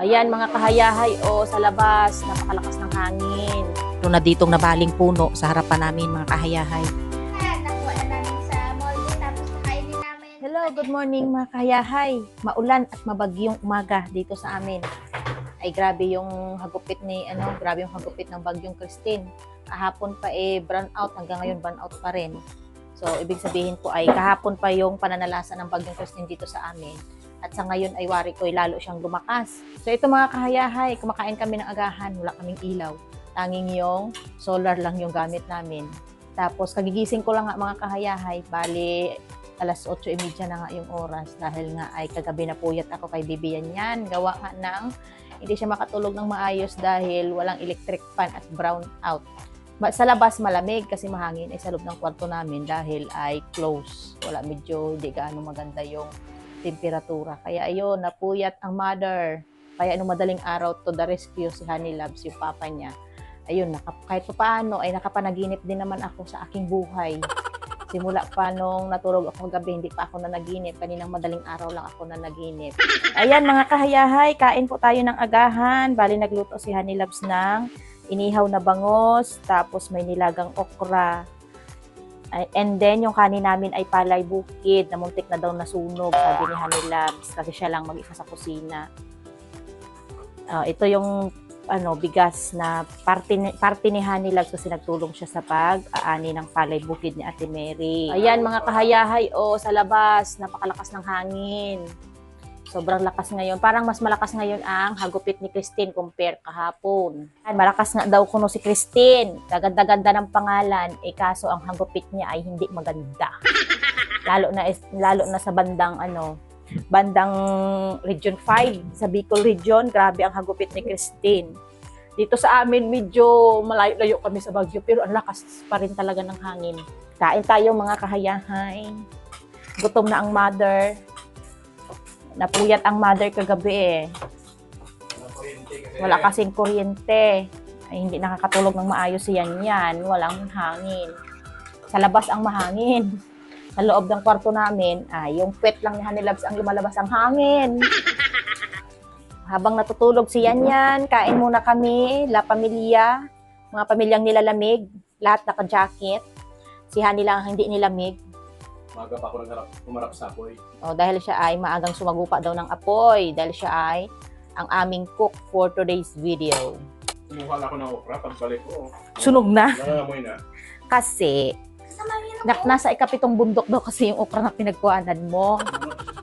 Ayan mga kahayahay o sa labas, napakalakas ng hangin. Ito na ditong nabaling puno sa harapan namin mga kahayahay. Hello, good morning mga kahayahay. Maulan at mabagyong umaga dito sa amin. Ay grabe yung hagupit ni ano, grabe yung hagupit ng bagyong Christine. Kahapon pa eh brown out hanggang ngayon brown out pa rin. So ibig sabihin po ay kahapon pa yung pananalasa ng bagyong Christine dito sa amin. At sa ngayon ay wari ko ay lalo siyang lumakas. So ito mga kahayahay, kumakain kami ng agahan, wala kaming ilaw. Tanging yung solar lang yung gamit namin. Tapos kagigising ko lang nga mga kahayahay, bali alas 8.30 na nga yung oras dahil nga ay kagabi na puyat ako kay Bibian yan. Gawa nga ng hindi siya makatulog ng maayos dahil walang electric fan at brown out. Sa labas malamig kasi mahangin ay sa loob ng kwarto namin dahil ay close. Wala medyo hindi gaano maganda yung temperatura. Kaya ayun, napuyat ang mother. Kaya nung madaling araw to the rescue si Honey Loves, yung papa niya. Ayun, naka, kahit pa paano ay nakapanaginip din naman ako sa aking buhay. Simula pa nung natulog ako gabi, hindi pa ako na naginip. Kaninang madaling araw lang ako na naginip. Ayan mga kahayahay, kain po tayo ng agahan. Bali nagluto si Honey Loves ng inihaw na bangos, tapos may nilagang okra. And then, yung kanin namin ay palay bukid na muntik na daw nasunog, sabi ni Honey Labs, kasi siya lang mag-isa sa kusina. Ah, ito yung ano bigas na parte ni, parte ni Honey Labs kasi nagtulong siya sa pag-aani ng palay bukid ni Ate Mary. Ayan mga kahayahay, o sa labas, napakalakas ng hangin. Sobrang lakas ngayon. Parang mas malakas ngayon ang hagupit ni Christine compare kahapon. Ay, malakas nga daw kuno si Christine. Gaganda-ganda ng pangalan. Eh kaso ang hagupit niya ay hindi maganda. Lalo na lalo na sa bandang ano, bandang Region 5, sa Bicol Region, grabe ang hagupit ni Christine. Dito sa amin medyo malayo-layo kami sa Baguio pero ang lakas pa rin talaga ng hangin. Kain tayo mga kahayahay. Gutom na ang mother. Napuyat ang mother kagabi eh. Wala kasing kuryente. Ay, hindi nakakatulog ng maayos siyan yan. Walang hangin. Sa labas ang mahangin. Sa loob ng kwarto namin, ay yung pet lang ni Honey Loves ang lumalabas ang hangin. Habang natutulog si Yan Yan, kain muna kami, la pamilya, mga pamilyang nilalamig, lahat naka-jacket. Si Honey lang ang hindi nilamig. Maga pa ako nagharap, umarap sa apoy. O, dahil siya ay maagang sumagupa daw ng apoy. Dahil siya ay ang aming cook for today's video. Kumuha lang ako ng okra, pagbalik ko, Sunog na. nangangamoy na. Kasi, na, nasa ikapitong bundok daw kasi yung okra na pinagkuhanan mo.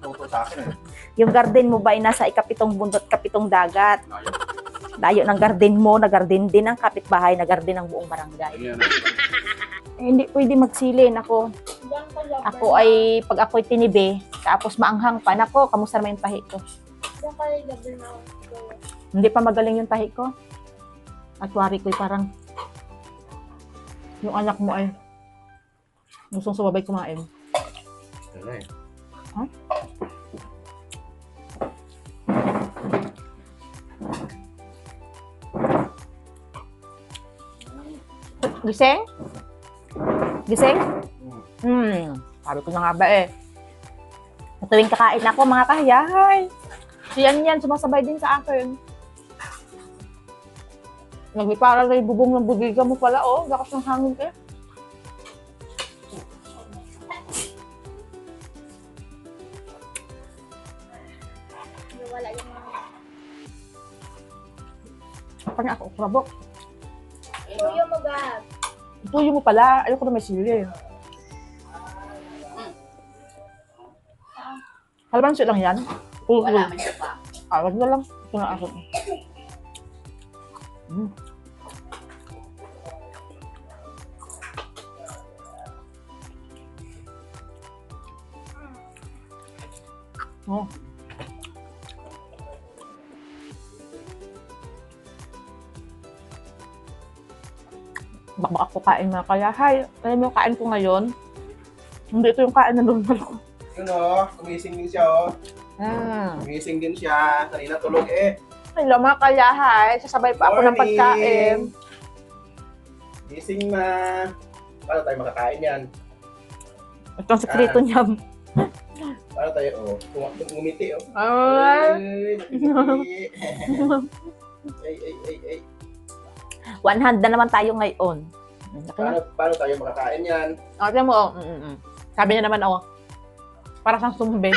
Ito sa akin eh. Yung garden mo ba ay nasa ikapitong bundok, kapitong dagat. Dayo ng garden mo, na garden din ng kapitbahay, na garden ng buong barangay. Eh, hindi pwede magsilin ako. Ako ay, pag ako'y tinibi, tapos maanghang pa, nako, kamusta naman yung tahi ko? Hindi pa magaling yung tahi ko. At wari ko'y parang, yung anak mo ay, gustong sumabay kumain. Ano eh. Gising? Gising? Hmm, sabi ko na nga ba eh. Tuwing kakain ako, mga kahayahay. Siyan yan, sumasabay din sa akin. Nagpipara na yung bubong ng budiga mo pala, oh. Lakas ng hangin eh. Wala yung mga... Pa na ako, krabok. Tuyo mo gab. Tuyo mo pala. Ayoko na may sili. Kalamansi lang yan? Wala man siya pa. Ah, wag na lang. Ito na ako. Mm. Oh. Baka ako kain na kaya, hi, alam mo kain ko ngayon? Hindi ito yung kain na normal ko. Yun o, kumising din siya o. Mm. Kumising din siya. Kanina tulog eh. Hello mga kayahay, sasabay pa ako ng Morning. pagkain. Gising na. Paano tayo makakain yan? Ito ang sekreto niya. Paano tayo? Oh, tum- ngumiti oh. Ay. Ay, ay, ay, ay, ay. One hand na naman tayo ngayon. Laki na. Paano, paano tayo makakain yan? Oh, tignan mo, oh. Mm, mm, mm. Sabi niya naman, oh, para siyang sumbe.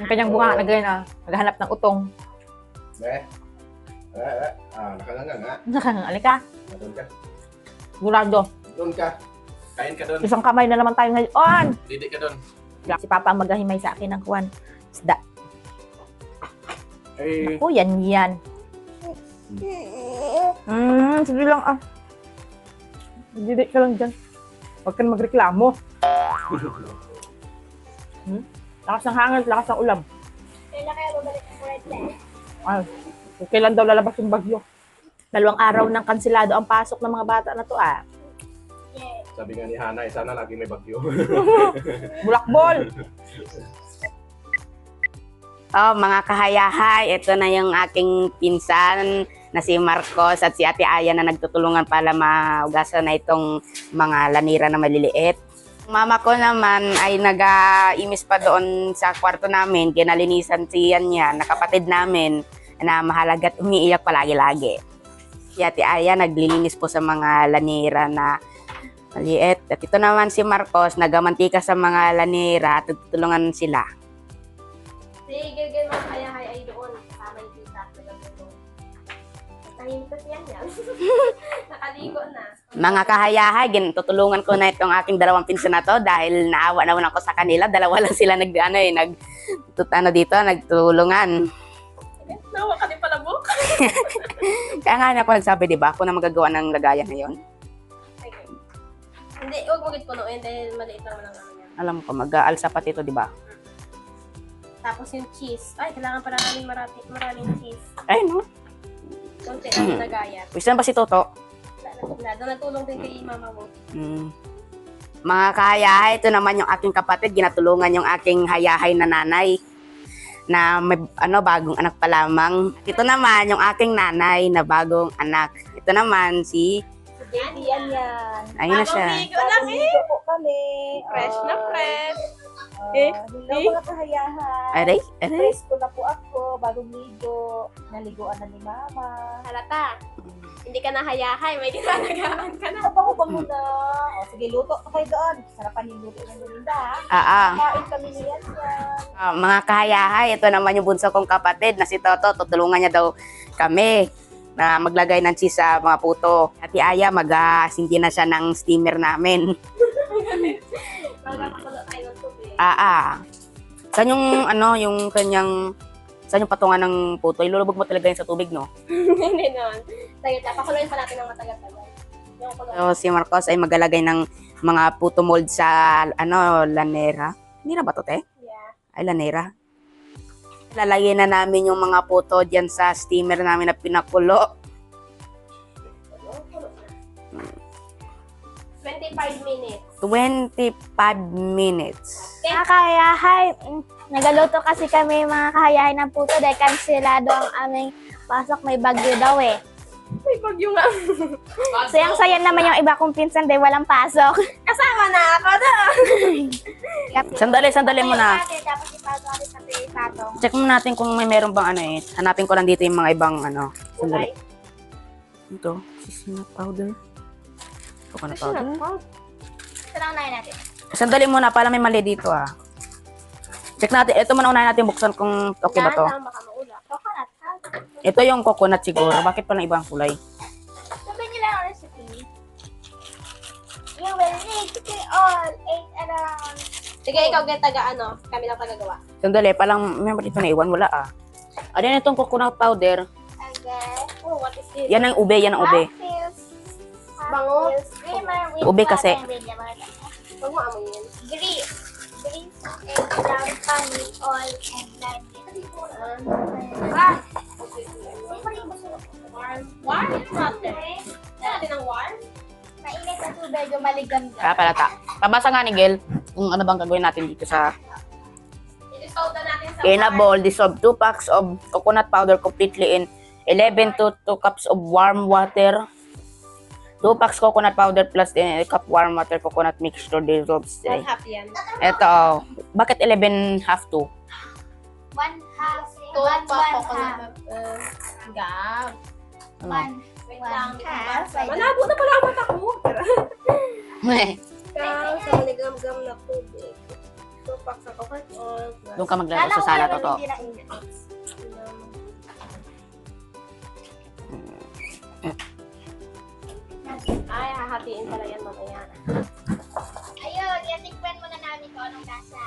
Yung kanyang bunga, Oo. na ganyan, ah, naghahanap ng utong. Eh? Ah, ah, ah, nakangangang ha? Nakangalik ka, Doon ka. gulado. Doon ka. Kain ka doon. Isang kamay na naman tayo ngayon. Didi ka doon. Si Papa maghahimay sa akin ng kuwan. Isda. Ay, Ako, yan yan. Mm, sige lang ah. Hindi ka lang dyan. Huwag ka na magreklamo. Hmm? Lakas ng hangin, lakas ng ulam. Kailan kaya babalik ang red light? Ay, kailan daw lalabas yung bagyo. Dalawang araw nang kansilado ang pasok ng mga bata na to ah. Yeah. sabi nga ni Hana, eh, sana lagi may bagyo. Bulakbol! Oh, mga kahayahay, ito na yung aking pinsan na si Marcos at si Ate Aya na nagtutulungan para maugasan na itong mga lanira na maliliit. Mama ko naman ay nag-imis pa doon sa kwarto namin, kinalinisan siya niya, nakapatid namin na mahalagat umiiyak palagi-lagi. Si Ate Aya naglilinis po sa mga lanira na maliit. At ito naman si Marcos, nagamantika sa mga lanira at tutulungan sila. Si Gilgil kayahay ay doon. Kasama yung tita. Tahimik kasi yan yan. Nakaligo na. Mga kahayahay, tutulungan ko na itong aking dalawang pinsan na to dahil naawa naman ako sa kanila. Dalawa lang sila nag, ano eh, nag, tut, ano dito, nagtulungan. Nawa ka din pala book. Kaya nga na ako nagsabi, di ba? Ako na magagawa ng lagayan na yun. Okay. Hindi, huwag mo git punuin dahil maliit lang lang ano yan. Alam ko, mag-aalsa pati ito, di ba? Tapos yung cheese. Ay, kailangan pala namin marami, maraming cheese. Ay, no. Kunti ang nagayat. Gusto na ba si Toto? Wala, doon nagtulong din kay mama mo. Hmm. Mga kahayahay, ito naman yung aking kapatid. Ginatulungan yung aking hayahay na nanay na may ano bagong anak pa lamang. Ito naman yung aking nanay na bagong anak. Ito naman si Baby yan yan. ayun na siya. Ligo lang eh. po kami. Fresh na Ah, fresh. ah, Eh, hello eh. mga kahayahan. Aray, aray. Presko na po ako, bagong ligo. Naliguan na ni Mama. Halata. Hindi ka na hayahay, may ginagagaan ka na. Bango-bango na. O, sige, luto pa kayo doon. Sarapan yung luto ng Linda. ha? Ah, ah. Kain kami niyan yan. Ah, mga kahayahay, ito naman yung bunso kong kapatid na si Toto. Tutulungan niya daw kami na maglagay ng cheese sa mga puto. At Aya, mag-sindi na siya ng steamer namin. Magkakakulo tayo ng tubig. Ah, ah. Saan yung, ano, yung kanyang, saan yung patungan ng puto? Ilulubog mo talaga yun sa tubig, no? Hindi naman. Pakuloyin pa natin ng matagal-tagal. So, si Marcos ay maglalagay ng mga puto mold sa, ano, lanera. Hindi na ba to, te? Yeah. Ay, lanera. Lalagyan na namin yung mga puto dyan sa steamer namin na pinakulo. Ano? Kulo na. 25 minutes. 25 minutes. Mga kahayahay, mm, nagaluto kasi kami mga kahayahay ng puto dahil kansilado ang aming pasok may bagyo daw eh. May bagyo nga. Sayang-sayang naman yung iba kong pinsan dahil walang pasok. Kasama na ako na. Sandali, sandali muna. Tapos ipasok natin sa. Check mo natin kung may meron bang ano eh. Hanapin ko lang dito yung mga ibang ano. Sandali. Ito, sisinat powder. Coconut powder. Ito lang unahin natin. Sandali muna, pala may mali dito ah. Check natin. Ito muna unahin natin buksan kung okay ba to. Lang baka? Ito yung coconut siguro. Bakit pala ibang kulay? Sabihin nyo lang ang recipe. You will need to all eight around. Sige, ikaw get taga ano. Kami lang tagagawa. Sandali, palang may dito na iwan. Wala ah. Ano yan itong coconut powder? And then, Oh, what is this? Yan ang ube, yan ang ube. Bango. Ube kasi. and. Huwag mo amoyin. Grease. Grease and ground pan with oil and lime. Ah! Warm. Warm water. Kaya natin ang warm. Mainit na tubig, gumaligam Kaya pala ta. Pabasa nga ni Gel kung ano bang gagawin natin dito sa I-dissolve na natin sa In a bowl, dissolve 2 packs of coconut powder completely in 11 to 2 cups of warm water. 2 packs coconut powder plus a cup warm water coconut mixture dissolves. One half yan. Ito, oh. bakit 11 half to? One half. Two one, pa one coconut. half. Uh, gab. Ano? One. Wait lang. half. Malabo na pala ang mata ko. Ikaw sa maligam-gam na tubig. Packs ng coconut oil. plus Doon ka maglaro sa sala to. to. Hindi na init. Ay, hahatiin pala yan mamaya. Ayun, yatikpan muna namin kung anong lasa.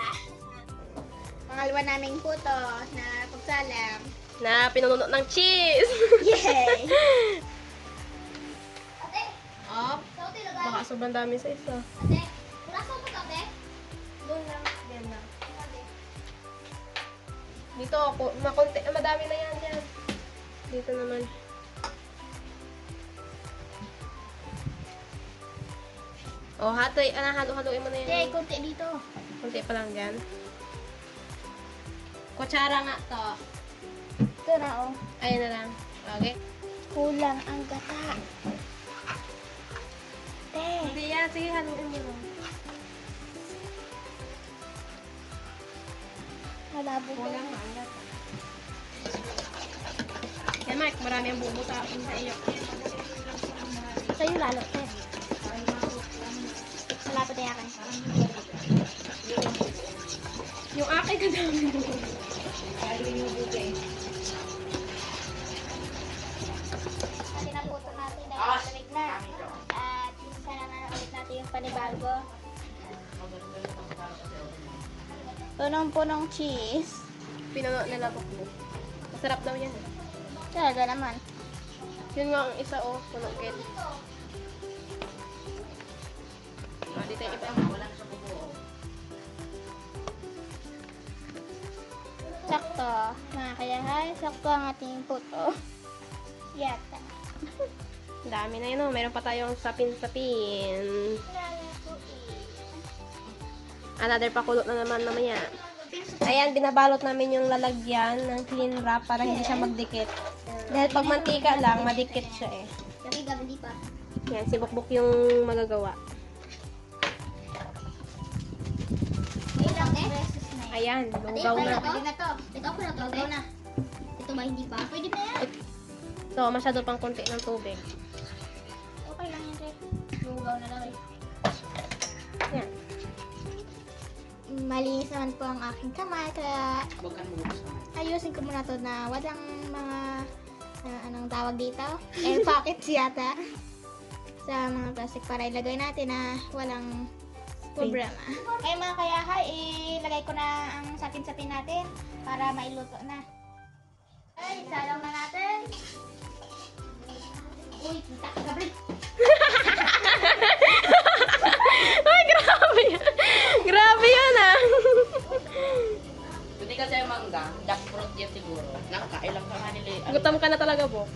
Pangalawa naming puto na pagsalam. Na pinununo ng cheese. Yay! Up. Sauti na Baka sobrang dami sa isa. Ate, sa puto, ate? Doon lang. Yan lang. Dito ako, makunti, ah, madami na yan yan. Dito naman. Oh, hatoy, ano, halo-haloin mo na Ate, yan. kunti dito. Kunti pa lang dyan. Kutsara nga to. Ito na, oh. Ayun na lang. Okay. Kulang ang gata. Ate. Hindi yan. Sige, haluin mo lang. Malabo ko. Kulang ang gata. Yan, Mike. Marami ang bubo sa akin sa iyo. Sa'yo lalo, te. Malapit na yakin. Yung akin kadami mo. Natin natin yung panibago. Punong-punong cheese. Pinuno nila buklo. Masarap daw yan. Talaga naman. Yun nga ang isa oh, punukit. Ah, dito yung iba. Sakto. Mga kayahay, sakto ang ating puto. Yata. Dami na yun oh. Meron pa tayong sapin-sapin. Another pakulot na naman mamaya. Ayan, binabalot namin yung lalagyan ng clean wrap para hindi siya magdikit. Dahil pag mantika lang, madikit siya eh. Yan, si Bukbuk yung magagawa. Ayan, lugaw na. Ito ako na to. Lugaw na. Ito ba hindi pa? Pwede na yan. So, masyado pang konti ng tubig. Malinis naman po ang aking kamay, kaya ayusin ko muna to na walang mga ah, anong tawag dito? Air pockets yata. Sa mga plastic para ilagay natin na walang problema. Kaya mga kayahay, ilagay ko na ang sapin-sapin natin para mailuto na. Ay, salang na natin. Uy, kita ka gabi. Ay, grabe yan. grabe yan ah. Hindi kasi yung mangga, jackfruit yan siguro. Nakakailang ka nga nila. Gutom ka na talaga, Bok.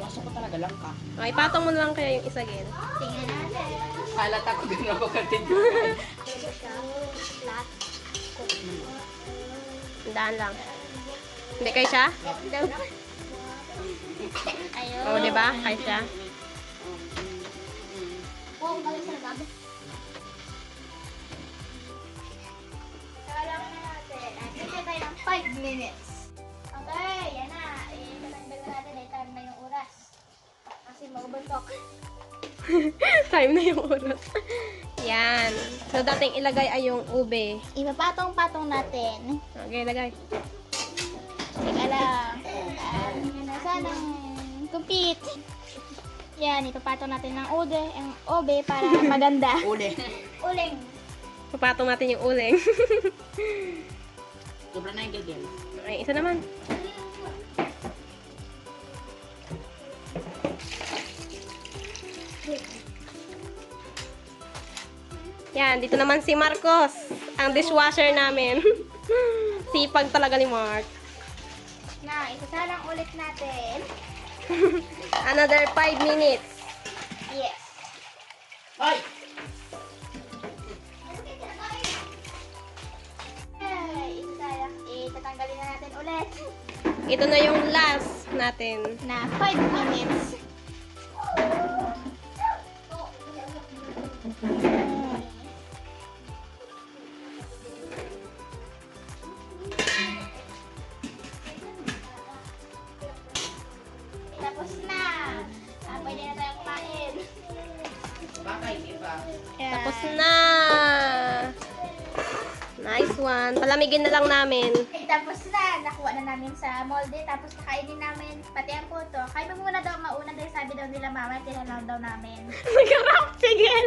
Waso ko talaga lang ka. Okay, patong mo na lang kaya yung isa again. Tingnan natin. Halata ko din ako katid. Lahat. Daan lang. Hindi kay siya? Ayun. Oo, di ba? Kay siya. Oo, galing sa lababo. 5 minutes. Okay, yan na. Eh, tatanggal na natin. Eh, time na yung oras. Kasi maubuntok. Time na yung oras. Yan. So, dating ilagay ay yung ube. Ipapatong-patong natin. Okay, lagay. Teka lang. Sanang compete. Yan, ipapatong natin ng ode, ang obe para maganda. Uli. Uling. Papatong natin yung uling. Sobra na yung gagawin. okay, isa naman. Yan, dito naman si Marcos, ang dishwasher namin. Sipag talaga ni Mark. Na, isasalang ulit natin. Another 5 minutes. Natin. Na 5 minutes. Tapos na. Ah, pwede na tayo kumain. Pa. Tapos na. Nice one. Palamigin na lang namin. Tapos na. Nakuha na namin sa molde. Tapos kakainin namin. Pati ang puto. Kain mo muna daw mauna dahil sabi daw nila mama, tinalaw daw namin. Nag-rap si Gel.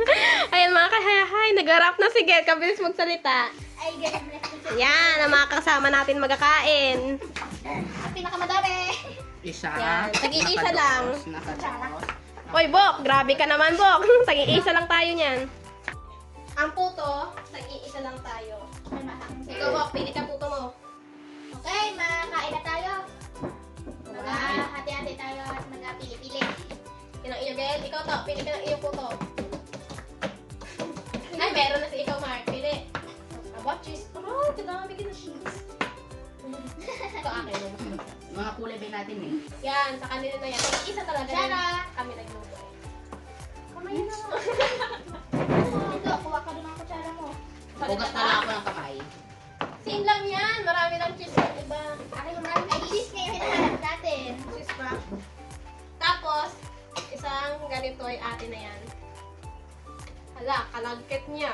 Ayan mga kahayahay, nag-rap na si Gel. Kabilis magsalita. Ay, na. Yan, ang mga kasama natin magkakain. Ang pinakamadami. Isa. Yan, tag-iisa lang. Oy, Bok, grabe ka naman, Bok. Tag-iisa lang tayo niyan. Ang puto, tag-iisa lang tayo. Ikaw, Bok, pili ka puto mo. Gel. Ikaw to, pili ka ng iyong puto. Ay, meron na si ikaw, Mark. Pili. About cheese. Oh, kadami ka na cheese. Ito akin. Mga kulay ba natin eh. Yan, sa kanila na yan. Isa talaga din kami nagluto. Kamay na. Ito, kuha ka doon ang kutsara mo. Ugat na lang ako ng kamay. Sin lang yan. Marami lang cheese ganito ay atin na yan. Hala, kalagkit niya.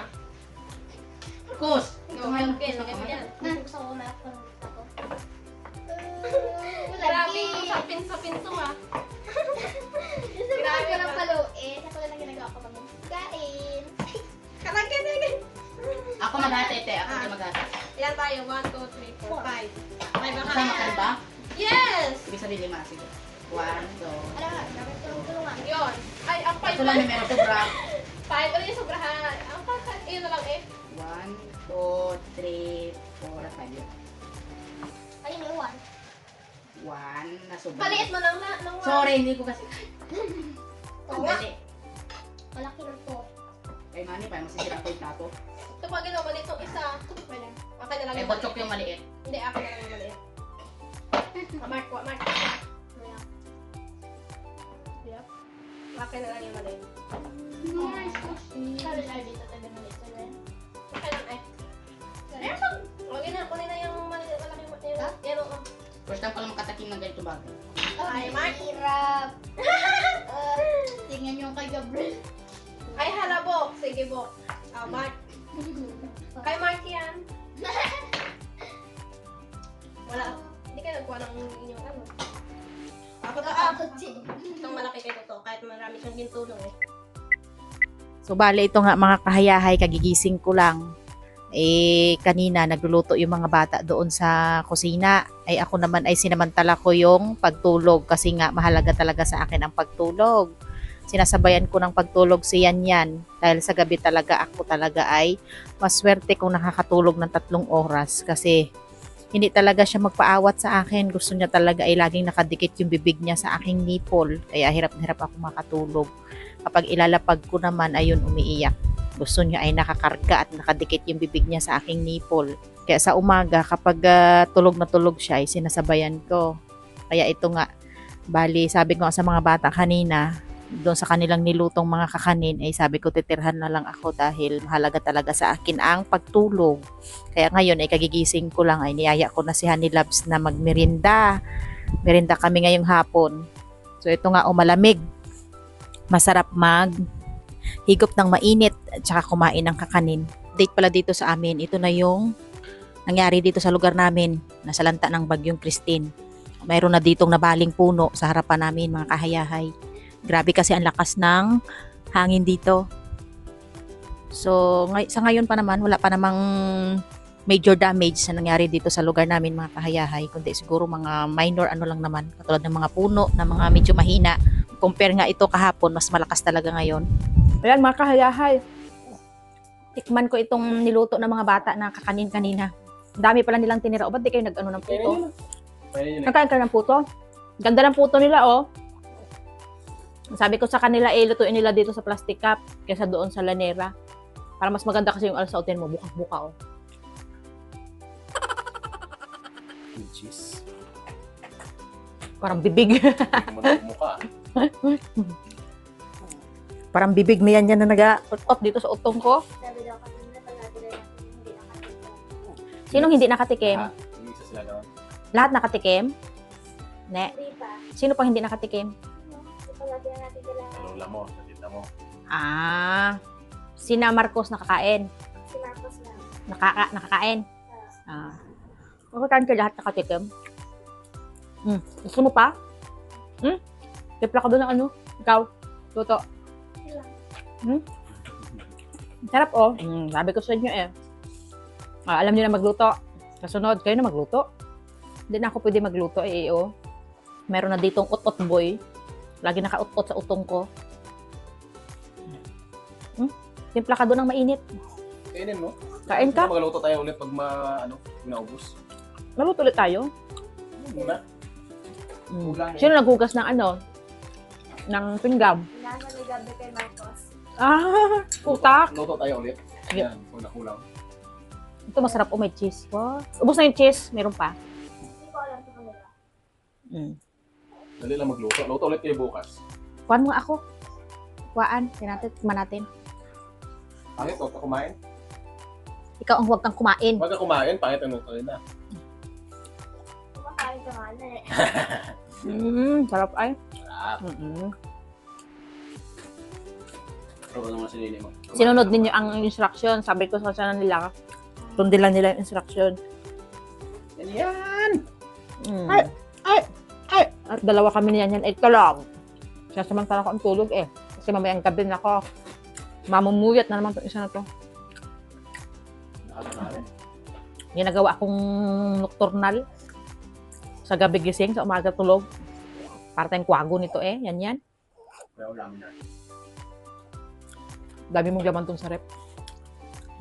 Kus! Ito Ikaw, nga yung kalagkit. Mo yan. Gusto ko umarap ko ng gusto ko. Grabe yung sapin-sapin to ah. Grabe ko ng paluin. Ako na lang ginagawa ko pag kain. Kalagkit na yan. Ako maghati, te. Ako Ah. maghati. Yan tayo. 1, 2, 3, 4, 5. Five ang Kasama ka ba? Yes! Ibig sabihin lima. Sige. Ito lang may meron sobra. 5. Ano yung sobrahan? Ang kakat. Iyon na lang eh. One, two, three, four, five. Ayun yung one. One na sobra. Paliit mo lang na. Ng one. Sorry, hindi ko kasi. Ang dali. Malaki ng to. Ay, mani, parang masisira ko yung plato. Ito pag ginawa maliit itong isa. Pwede. Akin na lang yung botsok yung maliit. Hindi, akin na lang yung maliit. Ah, Mark, wa- Mark. Akin na lang yung maliit. Sabi na dito tayo maliit. Okay lang eh. Meron lang. Huwag na, kunin na yung maliit. Malaki mo. Yan. First time lang makataking ng ganito bagay. Ay, Mark. Hirap. Uh, tingnan nyo kay Gabriel. Ay, hala, Bok. Sige, Bok. Ah, Mark. Kay Mark yan. Wala. Hindi ka nagkuha ng inyong ano. Ako to, ah. Itong malaki kayo to. Kahit marami siyang gintulong eh. So bale ito nga mga kahayahay, kagigising ko lang. Eh kanina nagluluto yung mga bata doon sa kusina. Ay ako naman ay sinamantala ko yung pagtulog kasi nga mahalaga talaga sa akin ang pagtulog. Sinasabayan ko ng pagtulog si Yan Yan dahil sa gabi talaga ako talaga ay maswerte kung nakakatulog ng tatlong oras kasi hindi talaga siya magpaawat sa akin. Gusto niya talaga ay laging nakadikit yung bibig niya sa aking nipple. Kaya hirap hirap ako makatulog. Kapag ilalapag ko naman, ayun, umiiyak. Gusto niya ay nakakarga at nakadikit yung bibig niya sa aking nipple. Kaya sa umaga, kapag ah, tulog na tulog siya, ay sinasabayan ko. Kaya ito nga, bali, sabi ko sa mga bata kanina, doon sa kanilang nilutong mga kakanin, ay sabi ko titirhan na lang ako dahil mahalaga talaga sa akin ang pagtulog. Kaya ngayon ay kagigising ko lang ay niyaya ko na si Honey Labs na magmerinda. Merinda kami ngayong hapon. So ito nga o malamig. Masarap mag higop ng mainit at saka kumain ng kakanin. Date pala dito sa amin. Ito na yung nangyari dito sa lugar namin. Nasa lanta ng bagyong Christine. Mayroon na ditong nabaling puno sa harapan namin mga kahayahay. Grabe kasi ang lakas ng hangin dito. So, ngay- sa ngayon pa naman, wala pa namang major damage na nangyari dito sa lugar namin mga kahayahay. Kundi siguro mga minor ano lang naman. Katulad ng mga puno na mga medyo mahina. Compare nga ito kahapon, mas malakas talaga ngayon. Ayan mga kahayahay. Tikman ko itong niluto ng mga bata na kakanin kanina. Ang dami pala nilang tinira. O ba't di kayo nag-ano ng puto? Nagkain ka ng puto? Ganda ng puto nila, oh. Sabi ko sa kanila, eh, lutuin nila dito sa plastic cup kaysa doon sa lanera. Para mas maganda kasi yung alasautin mo, buka-buka, oh. With cheese. Parang bibig. Mo mukha. Parang bibig niyan yan na nag-ut dito sa utong ko. Sabi daw kasi hindi nakakita. Sinong hindi nakatikim? Isa sila. Lahat nakatikim? Ne. Sino pang hindi nakatikim? Palagi na natin kailangan Sa lola mo, sa tita mo. Ah. Sina Marcos nakakain. si Marcos lang. Nakaka nakakain. Ah. Nakakain ka lahat nakatikim? Hmm. Gusto mo pa? Hmm? Tipla ka doon ng ano? Ikaw? Luto. Hmm? Sarap oh. Hmm, sabi ko sa inyo eh. Ah, alam niyo na magluto. Kasunod, kayo na magluto. Hindi na ako pwede magluto eh, oh. Meron na ditong ut-ut boy. Lagi naka-ut-ut sa utong ko. Hmm? Timpla ka doon ng mainit. Kainin mo. Kain ka? Magaluto tayo ulit pag ma, ano, naubos. Maluto ulit tayo. Muna. Mm. Kulang eh. Sino naghugas ng ano? Ng pinggam? Inaano ni Gabi kay Marcos. Ah, putak. Luto tayo ulit. Yeah. Yan, kung nakulang. Ito masarap. Oh, may cheese. Wow. Ubus na yung cheese. Meron pa. Hindi ko alam sa kanila. Mm. Dali lang magluto. Luto ulit kayo bukas. Kuhan mo ako. Kuhaan. Tinatin. Tikman natin. Pangit, huwag ka kumain. Ikaw ang huwag kang kumain. Huwag ka kumain, pangit ang luto nila. Kumakain ka na eh. Mm, sarap ay. Sarap. Mm-mm. Pero naman sinili mo. Sinunod ninyo ang instruction. Sabi ko sa sana nila. Sundin lang nila yung instruction. Yan! Mm. Ay, ay, ay. At dalawa kami niyan yan. Ito lang. Siya samantala ko ang tulog eh. Kasi mamayang gabi na ako. Mamumuyat na naman itong isa na to. Ginagawa akong nocturnal sa gabi gising, sa umaga tulog. Para tayong kwago nito eh. Yan yan. Dami mong laman tong sa rep.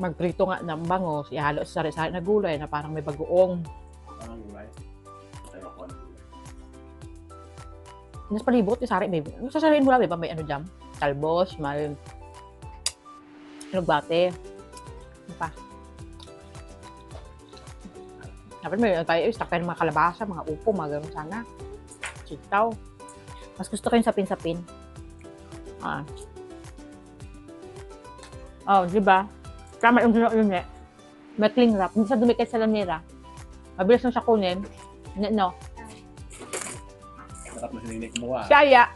Magprito nga ng bangos, ihalo sa sari-sari na gulay na parang may bagoong. Parang gulay. Nas palibot, yung sari, baby. Ano sasabihin mo lang, ba? May ano dyan? Talbos, may... Inugbate. Ano pa? Dapat may ano tayo, stock tayo ng mga kalabasa, mga upo, mga ganun sana. Sitaw. Mas gusto ko yung sapin-sapin. Ah. Oh, di ba? Tama yung ginawa yun eh. May cling wrap. Hindi siya dumikit sa lanera. Mabilis na siya kunin. No. Sarap na sininik mo ah. Si Aya,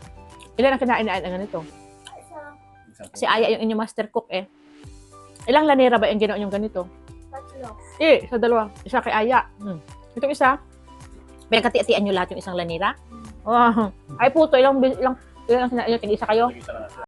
ilan ang kinain na ang ganito? Isa, Si Aya yung inyong master cook eh. Ilang lanera ba yung ginawa yung ganito? tatlo. Eh, sa dalawa. Isa kay Aya. Hmm. Itong isa, pinagkati-atian nyo lahat yung isang lanera? Oh. Ay puto, ilang, ilang, ilang, ilang, ilang, ilang isa kayo? Nag-isa lang